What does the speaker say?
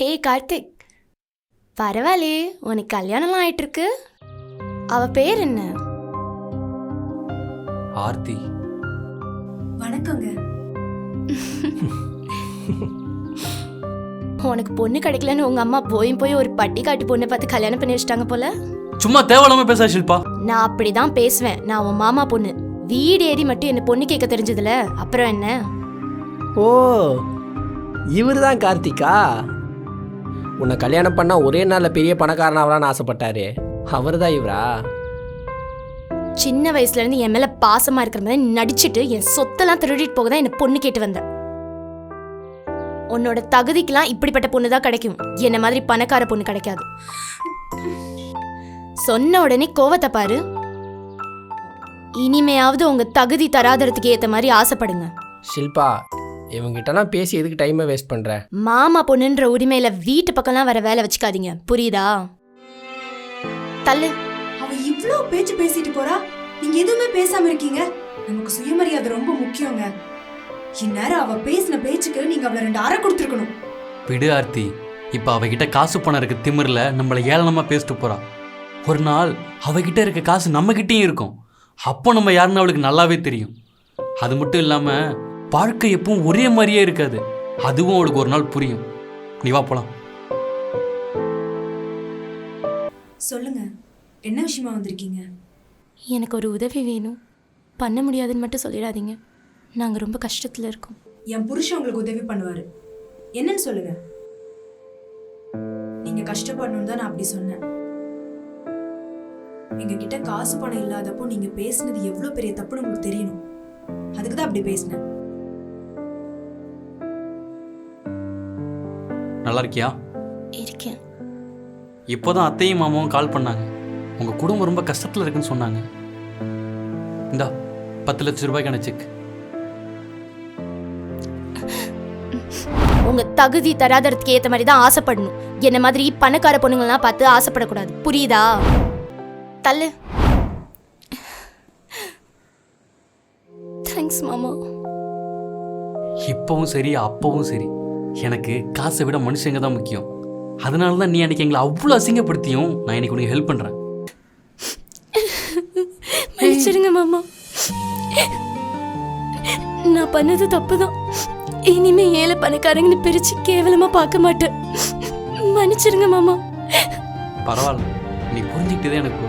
ஹே கார்த்திக். பரவாயில்லையே உனக்கு கல்யாணம்லாம் ஆயிட்டு இருக்கு அவ பேர் என்ன? ஆர்த்தி. வணக்கங்க. உனக்கு பொண்ணு கிடைக்கலன்னு உங்க அம்மா போய் போய் ஒரு பட்டி காட்டி பொண்ணை பார்த்து கல்யாணம் பண்ணி வச்சிட்டாங்க போல? சும்மா தேவையில்லாம பேச ஷில்பா. நான் அப்படிதான் பேசுவேன். நான் உன் மாமா பொண்ணு. வீடு ஏறி மட்டும் என்ன பொண்ணு கேட்க தெரிஞ்சதுல. அப்புறம் என்ன? ஓ இவர் தான் கார்த்திகா? உன்னை கல்யாணம் பண்ணா ஒரே நாளில் பெரிய பணக்காரன் ஆகலான்னு ஆசைப்பட்டாரு. அவர் தான் இவரா? சின்ன வயசுல இருந்து என் மேல பாசமா இருக்கிற மாதிரி நடிச்சிட்டு என் சொத்தெல்லாம் திருடிட்டு போக தான் என்ன பொண்ணு கேட்டு வந்தேன். உன்னோட தகுதிக்கெல்லாம் இப்படிப்பட்ட பொண்ணு தான் கிடைக்கும். என்ன மாதிரி பணக்கார பொண்ணு கிடைக்காது. சொன்ன உடனே கோவத்தை பாரு. இனிமையாவது உங்க தகுதி தராதரத்துக்கு ஏத்த மாதிரி ஆசைப்படுங்க. ஷில்பா இவங்கிட்டலாம் பேசி எதுக்கு டைமை வேஸ்ட் பண்ணுற மாமா பொண்ணுன்ற உரிமையில வீட்டு பக்கம்லாம் வர வேலை வச்சுக்காதீங்க. புரியுதா? தள்ளு. அவ இவ்ளோ பேச்சு பேசிட்டு போறா. நீங்க எதுவுமே பேசாம இருக்கீங்க. நமக்கு சுயமரியாதை ரொம்ப முக்கியங்க. இந்நேரம் அவ பேசின பேச்சுக்கு நீங்க அவள ரெண்டு அறை கொடுத்துருக்கணும். விடு ஆர்த்தி. இப்போ அவகிட்ட காசு பணம் இருக்க திமிரில் நம்மளை ஏளனமாக பேசிட்டு போறா. ஒரு நாள் அவகிட்ட இருக்க காசு நம்மகிட்டயும் இருக்கும். அப்போ நம்ம யாருன்னு அவளுக்கு நல்லாவே தெரியும். அது மட்டும் இல்லாமல் வாழ்க்கை எப்பவும் ஒரே மாதிரியே இருக்காது. அதுவும் அவளுக்கு ஒரு நாள் புரியும். நீ வா போலாம். சொல்லுங்க. என்ன விஷயமா வந்திருக்கீங்க? எனக்கு ஒரு உதவி வேணும். பண்ண முடியாதுன்னு மட்டும் சொல்லிடாதீங்க. நாங்க ரொம்ப கஷ்டத்துல இருக்கோம். என் புருஷன் உங்களுக்கு உதவி பண்ணுவாரு. என்னன்னு சொல்லுங்க. நீங்க கஷ்டப்படணும் தான் நான் அப்படி சொன்னேன். எங்க கிட்ட காசு பணம் இல்லாதப்போ நீங்க பேசுனது எவ்வளவு பெரிய தப்புன்னு உங்களுக்கு தெரியணும். அதுக்கு தான் அப்படி பேசினேன். நல்லா இருக்கியா இருக்கேன். இப்போதான் அத்தையும் மாமாவும் கால் பண்ணாங்க. உங்கள் குடும்பம் ரொம்ப கஷ்டத்தில் இருக்குன்னு சொன்னாங்க. இந்தா பத்து லட்ச ரூபாய்க்கான செக். உங்க தகுதி தராதரத்துக்கு ஏத்த மாதிரி தான் ஆசைப்படணும். என்ன மாதிரி பணக்கார பொண்ணுங்களாம் பார்த்து ஆசைப்படக்கூடாது. புரியுதா? தள்ளு. தேங்க்ஸ் மாமா. இப்போவும் சரி அப்பவும் சரி. எனக்கு காசை விட மனுஷங்க தான் முக்கியம். அதனால தான் நீ அன்னைக்கு எங்களை அவ்வளோ அசிங்கப்படுத்தியும் நான் இன்னைக்கு உனக்கு ஹெல்ப் பண்ணுறேன் மன்னிச்சிடுங்க மாமா. நான் பண்ணது தப்பு தான் இனிமே ஏழை பணக்காரங்கன்னு பிரிச்சு கேவலமா பார்க்க மாட்டேன். மன்னிச்சிடுங்க மாமா. பரவாயில்ல. நீ புரிஞ்சுக்கிட்டதே எனக்கு